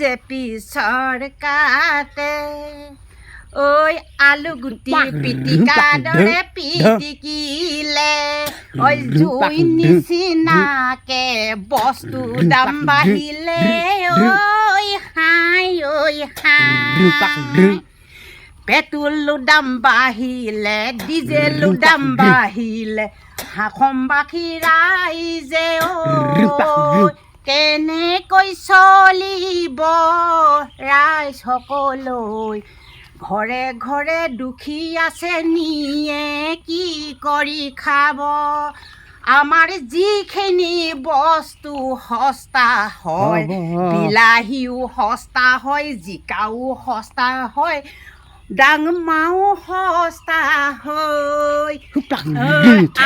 BJP চৰকাৰে ঐ আলু গুটি পিটিকা দৰে পিটিকিলে ঐ জুই নিচিনাকে বস্তু দাম বাঢ়িলে ঐ হাই ঐ হাই। পেট্ৰলো দাম বাঢ়িলে ডিজেলো দাম বাঢ়িলে হাসমবাসী ৰাইজে ঐ কেনেকৈ চলিব? ৰাইজ সকলৈ ঘৰে ঘৰে দুখী আছে নিয়ে কি কৰি খাব? আমাৰ যিখিনি বস্তু সস্তা হয় বিলাহীও সস্তা হয় জিকাও সস্তা হয় ডাংমাও সস্তা হয়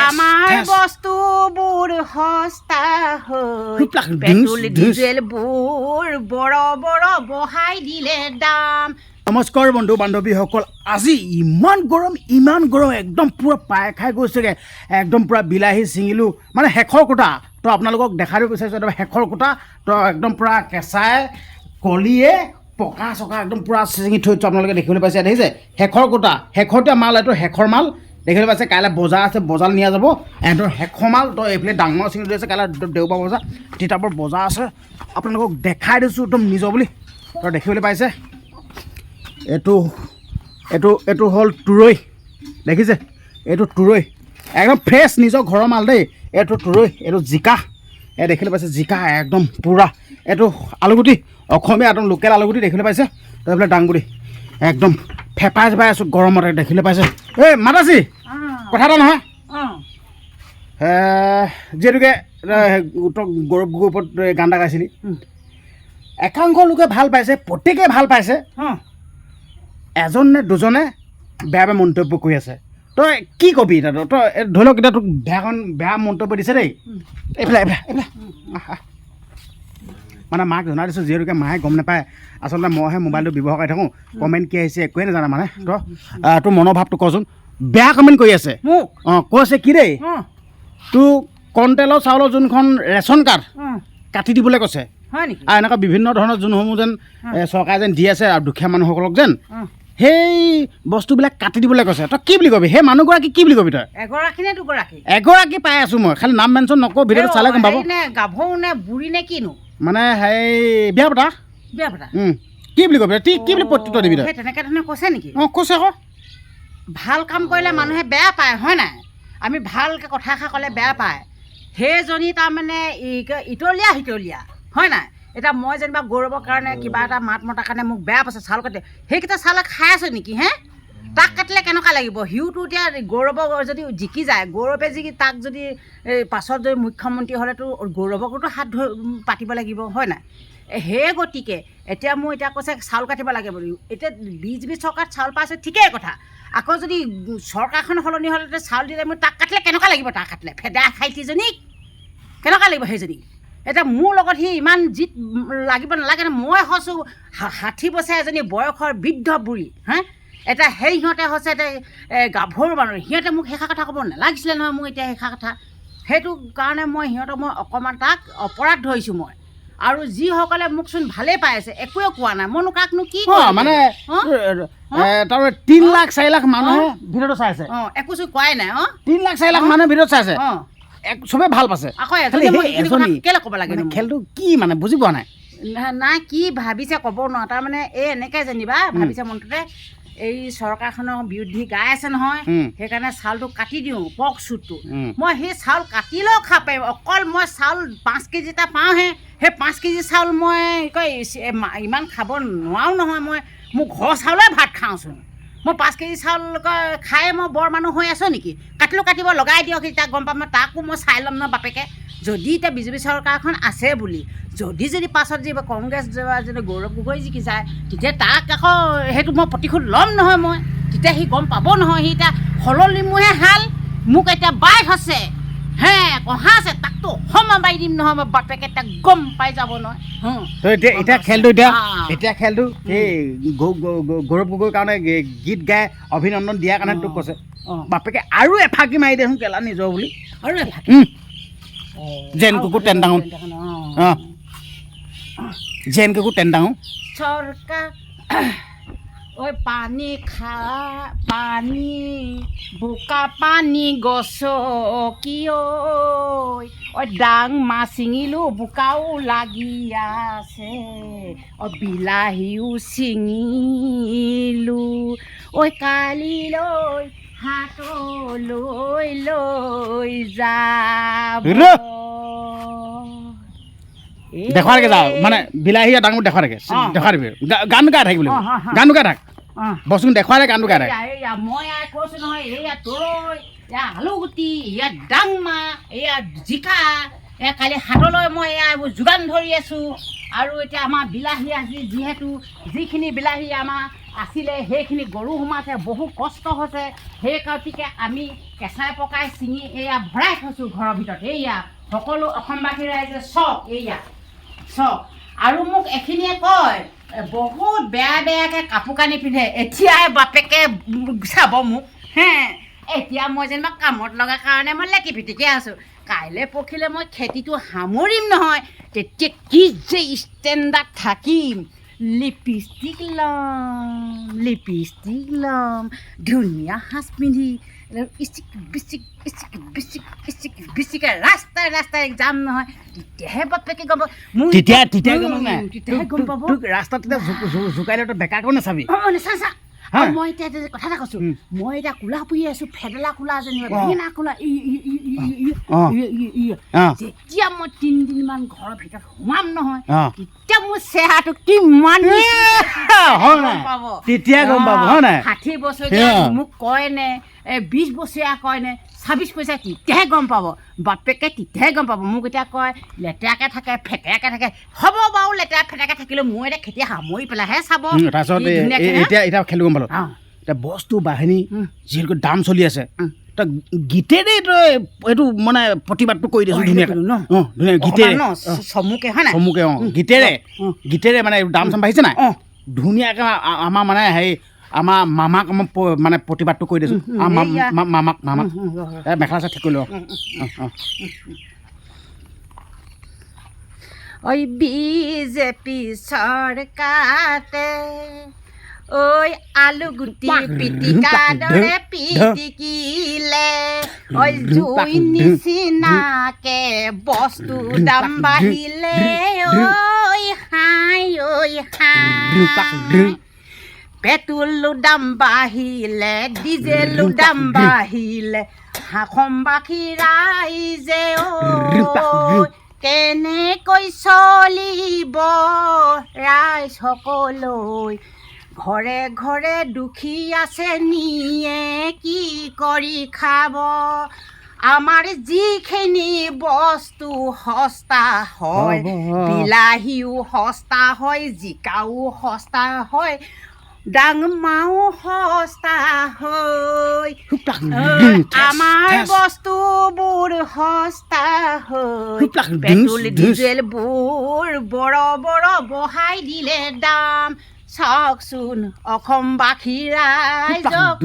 আমাৰ বস্তুবোৰ সস্তা হয় পেট্ৰল ডিজেলবোৰ বৰ বৰ বঢ়াই দিলে দাম। নমস্কাৰ বন্ধু বান্ধৱীসকল আজি ইমান গৰম ইমান গৰম একদম পূৰা পাই খাই গৈছেগৈ। একদম পূৰা বিলাহী ছিঙিলোঁ। মানে শেষৰ কোটা তো আপোনালোকক দেখাই দিব বিচাৰিছোঁ একদম শেষৰ কোটা। তো একদম পূৰা কেঁচাই কলিয়ে পকা চকা একদম পূৰা ছিঙি থৈছোঁ আপোনালোকে দেখিবলৈ পাইছে। দেখিছে? শেষৰ কোটা। শেহতীয়া মাল এইটো শেষৰ মাল। দেখিবলৈ পাইছে, কাইলৈ বজাৰ আছে, বজাৰ নিয়া যাব। এহঁতৰ শেষৰ মাল তো এইফালে ডাঙৰ ছিঙি আছে কাইলৈ দেওবাৰ বজাৰ। তিতাবৰ বজাৰ আছে। আপোনালোকক দেখাই দিছোঁ একদম নিজৰ বুলি। তো দেখিবলৈ পাইছে? এইটো এইটো এইটো হ'ল তুৰৈ। দেখিছে? এইটো তুৰৈ। একদম ফ্ৰেছ নিজৰ ঘৰৰ মাল দেই। এইটো তুৰৈ, এইটো জিকা। এই দেখিবলৈ পাইছে জিকা একদম পূৰা। এইটো আলুগুটি অসমীয়া একদম লোকেল আলুগুটি দেখিবলৈ পাইছে। তো এইফালে দাংগুটি একদম ফেপাই চেপাই আছোঁ গৰমতে দেখিবলৈ পাইছে। এই মাতাজী কথা এটা নহয়। যিহেতুকে গৌৰৱ গগৈৰ ওপৰত গান এটা গাইছিলি। একাংশ লোকে ভালো পাইছে প্ৰত্যেকেই ভালো পাইছে। এজন নে দুজনে বেয়া বেয়া মন্তব্য কৰি আছে। তই কি কবি এতিয়া তই ধৰি লওক এতিয়া তোক বেয়াখন বেয়া মন্তব্য দিছে দেই। এইফালে এইফালে এইফালে। মানে মাক জনাই দিছোঁ যিহেতুকে মায়ে গম নাপায়। আচলতে মইহে মোবাইলটো ব্যৱহাৰ কৰি থাকোঁ। কমেণ্ট কি আহিছে একোৱে নাজানে মানে। তই তোৰ মনৰ ভাৱটো কচোন। বেয়া কমেণ্ট কৰি আছে। মোক? অঁ কৈছে কি দেই? তোৰ কণ্টেলৰ চাউলৰ যোনখন ৰেচন কাৰ্ড কাটি দিবলৈ কৈছে। আৰু এনেকুৱা বিভিন্ন ধৰণৰ যোনসমূহ যেন চৰকাৰে যেন দি আছে আৰু দুখীয়া মানুহসকলক যেন সেই বস্তুবিলাক কাটি দিবলৈ কৈছে। তই কি বুলি কবি? সেই মানুহগৰাকী কি বুলি কবি তই? এগৰাকী নে দুগৰাকী? এগৰাকী পাই আছোঁ মই। খালি নাম মেনশ্যন নকৰোঁ ভিডিঅ'টো চালে গম পাব। নে গাভৰু নে বুঢ়ী নে কিনো? মানে সেই বিয়া পতা? বিয়া পতা। কি বুলি কবি তই? কি বুলি প্ৰত্যুত্তৰ দিবি তই? তেনেকৈ ধৰণে কৈছে নেকি? অঁ কৈছে আকৌ। ভালো কাম কৰিলে মানুহে বেয়া পায় হয় নাই? আমি ভালকৈ কথা এষাৰ ক'লে বেয়া পায়। সেইজনী তাৰমানে ই- ক- ইতলীয়া সিতলীয়া হয় নাই? এতিয়া মই যেনিবা গৌৰৱৰ কাৰণে কিবা এটা মাত মতাৰ কাৰণে মোক বেয়া পাইছে চাউল কাটি সেইকেইটা চাউলে খাই আছোঁ নেকি হে? তাক কাটিলে কেনেকুৱা লাগিব? সিওতো এতিয়া গৌৰৱ যদি জিকি যায় গৌৰৱে জিকি তাক যদি পাছত যদি মুখ্যমন্ত্ৰী হ'লেতো গৌৰৱকোতো হাত ধৰি উম, পাতিব লাগিব হয় নাই? সেই গতিকে এতিয়া মোৰ এতিয়া কৈছে চাউল কাটিব লাগে বুলি। এতিয়া বিজেপি চৰকাৰত চাউল পাইছে ঠিকেই কথা। আকৌ যদি চৰকাৰখন সলনি হ'লে চাউল দিলে মোৰ তাক কাটিলে কেনেকুৱা লাগিব তাক কাটিলে? ফেদা খাইটিজনীক কেনেকুৱা লাগিব সেইজনী এতিয়া মোৰ লগত সি ইমান জিত উম, লাগিব নালাগে। মই হৈছোঁ ষাঠি বছৰ এজনী বয়সৰ বৃদ্ধ বুঢ়ী হা? এতিয়া সেই সিহঁতে হৈছে এতিয়া গাভৰু মানুহ। সিহঁতে মোক সেইষাৰ কথা ক'ব নালাগিছিলে নহয় মোক এতিয়া সেইষাৰ কথা। সেইটো কাৰণে মই সিহঁতক মই অকণমান তাক অপৰাধ ধৰিছোঁ মই। আৰু যিসকলে মোকচোন ভালেই পাই আছে একোৱে কোৱা নাই। মইনো কাকনো কি? মানে তাৰমানে তিনি লাখ চাৰি লাখ মানুহে ভিডিঅ'টো চাইছে অঁ একোচোন কোৱাই নাই অঁ তিনি লাখ চাৰি লাখ মানুহে ভিডিঅ'ত চাইছে অঁ। চবেই ভাল পাইছে। কেলৈ ক'ব লাগে খেলটো কি মানে বুজি পোৱা নাই। নাই কি ভাবিছে ক'ব নোৱাৰো। তাৰমানে এই এনেকৈ যেনিবা ভাবিছে মনটোতে এই চৰকাৰখনৰ বিৰুদ্ধে গাই আছে নহয়। সেইকাৰণে চাউলটো কাটি দিওঁ পক চুটটো। মই সেই চাউল কাটিলেও খাব পাৰিম। অকল মই চাউল পাঁচ কেজি এটা পাওঁহে সেই পাঁচ কেজি চাউল মই কয় ইমান খাব নোৱাৰো নহয় মই। মোৰ ঘৰৰ চাউলে ভাত খাওঁচোন। মই পাঁচ কেজি চাউল খাই মই বৰ মানুহ হৈ আছোঁ নেকি? কাটিলেও কাটিব লগাই দিয়ক এতিয়া গম পাম। তাকো মই চাই ল'ম ন বাপেকে। যদি এতিয়া বিজেপি চৰকাৰখন আছে বুলি যদি যদি পাছত যদি কংগ্ৰেছ যদি গৌৰৱ গগৈ জিকি যায় তেতিয়া তাক আকৌ সেইটো মই প্ৰতিশোধ ল'ম নহয় মই। তেতিয়া সি গম পাব নহয় সি এতিয়া সলনি মোৰহে হাল মোক এতিয়া বাই হৈছে হে কহা তাকতো সমা দিম নহয় মই গম পাই যাব নহয় এতিয়া এতিয়া খেলটো এতিয়া। এতিয়া খেলটো এই গৌৰৱ গগৈৰ কাৰণে গীত গাই অভিনন্দন দিয়াৰ কাৰণে তোক কৈছে। বাপেকে আৰু এফাকি মাৰি দেচোন কেলা নিজৰ বুলি আৰু অঁ। যেন কুকুৰ তেন ডাঙৰ। অঁ। অঁ জেনকেকো টেণ্টাওঁ চৰকাৰ ঐ পানী খা, পানী, বোকা পানী গছ কিয় ঐ ডাং মাছ ছিঙিলোঁ, বোকাও লাগি আছে। অ বিলাহীও ছিঙিলোঁ। ঐ কালিলৈ হাতলৈ লৈ যাব। থাকে যাওঁ। মানে বিলাহী ডাঙৰ দিবি গা- গান গাই থাকিব লাগিব। গান গাই থাক। দেখুৱাই থাকে গানটো গাই থাকে? এয়া, এয়া, মই কৈছো নহয় এয়া তৰৈ এয়া আলুগুটি এয়া ডাংমা এয়া জিকা এয়া কালি হাতলৈ মই এয়া এইবোৰ যোগান ধৰি আছোঁ। আৰু এতিয়া আমাৰ বিলাহী আজি যিহেতু যিখিনি বিলাহী আমাৰ আছিলে সেইখিনি গৰু সোমাইছে বহু কষ্ট হৈছে। সেই গতিকে আমি কেঁচাই পকাই ছিঙি এয়া ভৰাই থৈছোঁ ঘৰৰ ভিতৰত। এয়া সকলো অসমবাসী ৰাইজে চক এয়া চক আৰু মোক এখিনিয়ে কয় বহুত বেয়া বেয়াকৈ কাপোৰ কানি পিন্ধে। এতিয়াই বাপেকে চাব মোক। হে, এতিয়া মই যেনিবা কামত লগা কাৰণে মই লেটি পিটিকে আছোঁ। কাইলৈ পৰখিলৈ মই খেতিটো সামৰিম নহয়। তেতিয়া কি যে ষ্টেণ্ডাৰ্ড থাকিম। লিপষ্টিক ল'ম লিপষ্টিক ল'ম, ধুনীয়া সাজ পিন্ধি ৰাস্তাই ৰাস্তাই যাম নহয় তেতিয়াহে বাপেকে গম পাব? তেতিয়া তেতিয়া গম পাব ৰাস্তাত তেতিয়া জোকাই লৈ তই কৰ নাচাবি মই এতিয়া কথা এটা কৈছো মই এতিয়া কোলা পুহি আছো ফেডেলা কোলা যেনিবা বেঙেনা কোলা যেতিয়া মই তিনিদিনমান ঘৰৰ ভিতৰত সোমাম নহয় তেতিয়া মোৰ চেহেৰাটো কিমান হয় পাব? তেতিয়া গম পাব হয় নাই? ষাঠি বছৰীয়া মোক কয় নে বিছ বছৰীয়া কয় নে ছাব্বিছ পইচা তেতিয়াহে গম পাব। বাপেকে তেতিয়াহে গম পাব। মোক এতিয়া কয় লেতেৰাকৈ থাকে ফেটেৰাকৈ থাকে। হ'ব বাৰু লেতেৰা ফেটেৰাকৈ থাকিলেও মোৰ এতিয়া খেতি সামৰি পেলাইহে চাব। তাৰপিছত এতিয়া এতিয়া খেলো গম পালোঁ। এতিয়া বস্তু বাহিনী উম। যিহেতু দাম চলি আছে। তই গীতেৰেই তই এইটো মানে প্ৰতিবাদটো কৰি দিছোঁ ধুনীয়াকৈ। ন? ধুনীয়া গীতেৰে ন? চমুকে হয় নাই? চমুকে অঁ। গীতেৰে। গীতেৰে মানে দাম চাম বাঢ়িছে নাই? ধুনীয়াকৈ আমাৰ মানে হেৰি আমাৰ মামাক মই মানে প্ৰতিবাদটো কৰি দিছোঁ। মামাক মামাক। এই মেখেলা চেখেলা ঠিক কৰি লওঁ। উম, উম। অঁ অঁ। ওই বিজেপি সরকারে ওই আলু গুটি পিটিকা দরে পিটিকিলে ওই জুই নিচিনাকে বস্তু দাম বাঢ়িলে ওই হাই ওই হাই। পেট্ৰলো দাম বাঢ়িলে ডিজেলো দাম বাঢ়িলে হাসমবাসী ৰাইজে ঐ কেনেকৈ চলিব ৰাইজ সকলৈ ঘৰে ঘৰে দুখী আছে নিয়ে কি কৰি খাব? আমাৰ যিখিনি বস্তু সস্তা হয় বিলাহীও সস্তা হয় জিকাও সস্তা হয় ডাংমাও সস্তা হয় হুপটাক, ঐ, আমাৰ বস্তুবোৰ সস্তা হয় পেট্ৰল ডিজেলবোৰ বৰ বৰ বঢ়াই দিলে দাম। চাওকচোন অসমবাসী হুপটাক,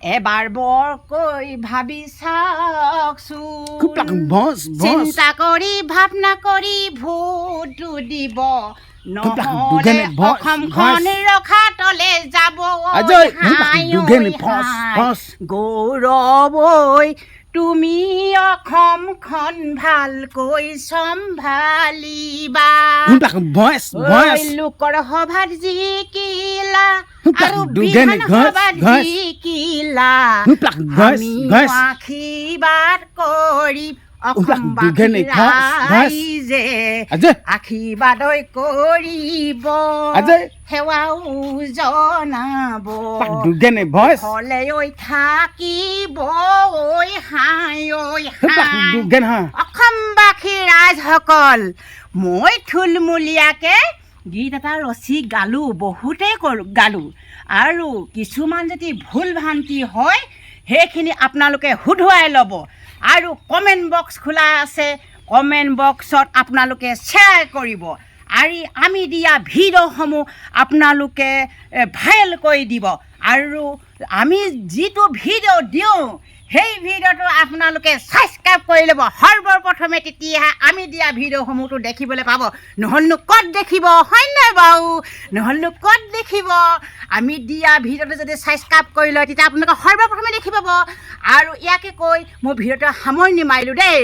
এবাৰ বৰকৈ ভাবি চাওকচোন। চিন্তা কৰি ভাৱনা কৰি ভোটটো দিব নহ'লে অসমখন। ৰখা তলে যাব। গৌৰৱ তুমি অসমখন ভালকৈ চম্ভালিবা লোকৰ সভাত জিকিলা কিলা আৰু সভাত। জিকিলা। আশীৰ্বাদ কৰি ঘচ, ঘচ। ৰাইজে আশীৰ্বাদই কৰিব সেৱাও জনাব। হলে ঐ থাকিব ঐ হাই ঐ অসমবাসী ৰাইজসকল মই থুলমূলীয়াকৈ গীত এটা ৰচি গালোঁ বহুতেই কৰো গালোঁ। আৰু কিছুমান যদি ভুল ভ্ৰান্তি হয় সেইখিনি আপোনালোকে শুধৰাই ল'ব। আৰু কমেণ্ট বক্স খোলা আছে। কমেণ্ট বক্সত আপোনালোকে শ্বেয়াৰ কৰিব। আৰু আমি দিয়া ভিডিঅ'সমূহ আপোনালোকে ভাইৰেল কৰি দিব। আৰু আমি যিটো ভিডিঅ' দিওঁ সেই ভিডিঅ'টো আপোনালোকে ছাবস্ক্ৰাইব কৰি ল'ব। সৰ্বপ্ৰথমে তেতিয়াহে আমি দিয়া ভিডিঅ'সমূহটো দেখিবলৈ পাব। নহ'লনো ক'ত দেখিব, হয় নাই বাৰু? নহ'লনো ক'ত দেখিব? আমি দিয়া ভিডিঅ'টো যদি ছাবস্ক্ৰাইব কৰি লয়, তেতিয়া আপোনালোকে সৰ্বপ্ৰথমে দেখি পাব। আৰু ইয়াকে কৈ মোৰ ভিডিঅ'টো সামৰণি মাৰিলোঁ দেই।